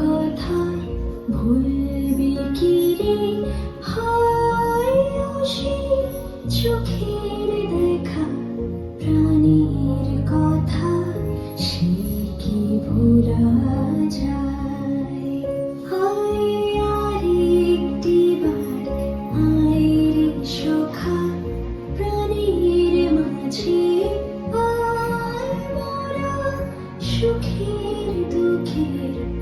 কথা ভুলবি কি রে? চোখের দেখা, প্রাণীর কথা সে কি ভোলা যায়? আর একটি বার আয় প্রাণীর মাঝে সুখের দুঃখের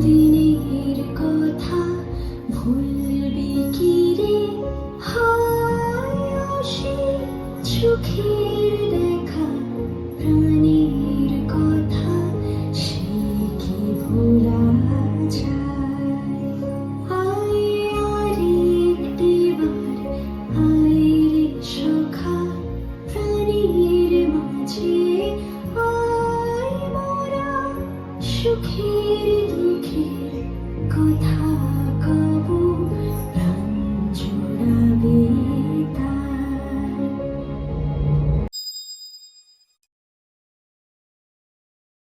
দিনের কথা আসে সুখী দুঃখী কথা কবু।